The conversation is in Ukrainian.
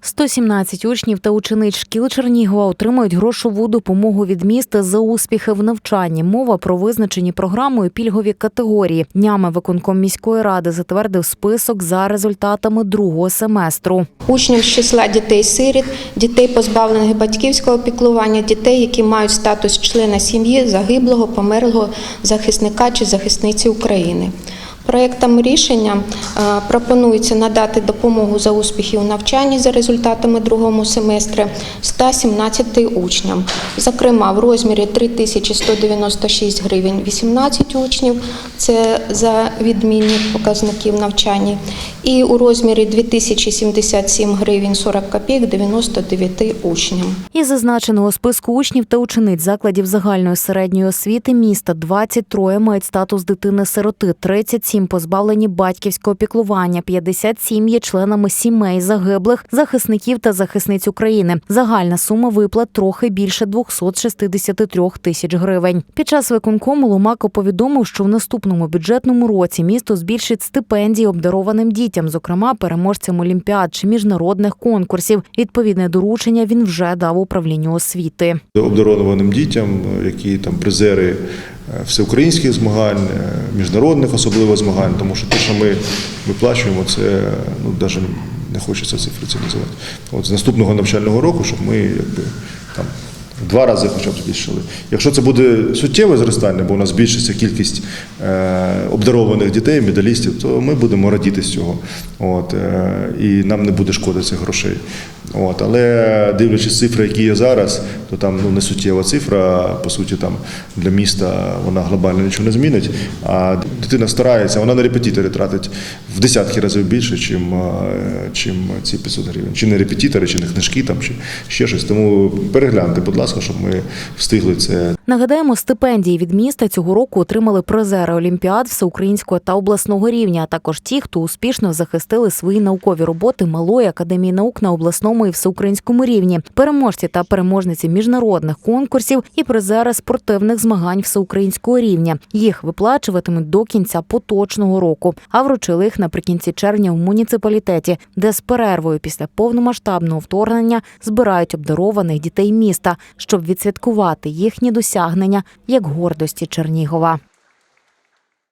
117 учнів та учениць шкіл Чернігова отримують грошову допомогу від міста за успіхи в навчанні. Мова про визначені програмою пільгові категорії. Днями виконком міської ради затвердив список за результатами другого семестру. учням з числа дітей-сиріт, дітей, позбавлених батьківського піклування, дітей, які мають статус члена сім'ї загиблого, померлого захисника чи захисниці України. Проєктом рішення е, пропонується надати допомогу за успіхи у навчанні за результатами другого семестру 117 учням. Зокрема, в розмірі 3196 гривень 18 учнів, це за відмінні показників навчання, і у розмірі 2077 гривень 40 копійок 99 учням. Із зазначеного списку учнів та учениць закладів загальної середньої освіти міста 23 мають статус дитини-сироти, 37 позбавлені батьківського піклування, 57 є членами сімей загиблих, захисників та захисниць України. Загальна сума виплат трохи більше 263 тисяч гривень. Під час виконкому Ломако повідомив, що в наступному бюджетному році місто збільшить стипендії обдарованим дітям, зокрема переможцям олімпіад чи міжнародних конкурсів. Відповідне доручення він вже дав управлінню освіти. обдарованим дітям, які там призери е, всеукраїнських змагань, е, міжнародних особливо змагань, тому що те, що ми виплачуємо, це ну навіть не хочеться цифри називати. От з наступного навчального року, щоб ми якби там. В Два рази хоча б збільшили. Якщо це буде суттєве зростання, бо у нас збільшиться кількість е, обдарованих дітей, медалістів, то ми будемо радіти з цього. От, е, і нам не буде шкоди цих грошей. От, але дивлячись цифри, які є зараз, то там ну, не суттєва цифра, по суті, там для міста вона глобально нічого не змінить. А дитина старається, вона на репетитори тратить в десятки разів більше, чим, е, чим ці 500 гривень. Чи не репетитори, чи не книжки, там, чи ще щось. Тому перегляньте, будь ласка, щоб ми встигли це Нагадаємо, стипендії від міста цього року отримали призери олімпіад всеукраїнського та обласного рівня, а також ті, хто успішно захистили свої наукові роботи малої академії наук на обласному і всеукраїнському рівні, переможці та переможниці міжнародних конкурсів і призери спортивних змагань всеукраїнського рівня. Їх виплачуватимуть до кінця поточного року, а вручили їх наприкінці червня в муніципалітеті, де з перервою після повномасштабного вторгнення збирають обдарованих дітей міста, щоб відсвяткувати їхні досягнення як гордості Чернігова.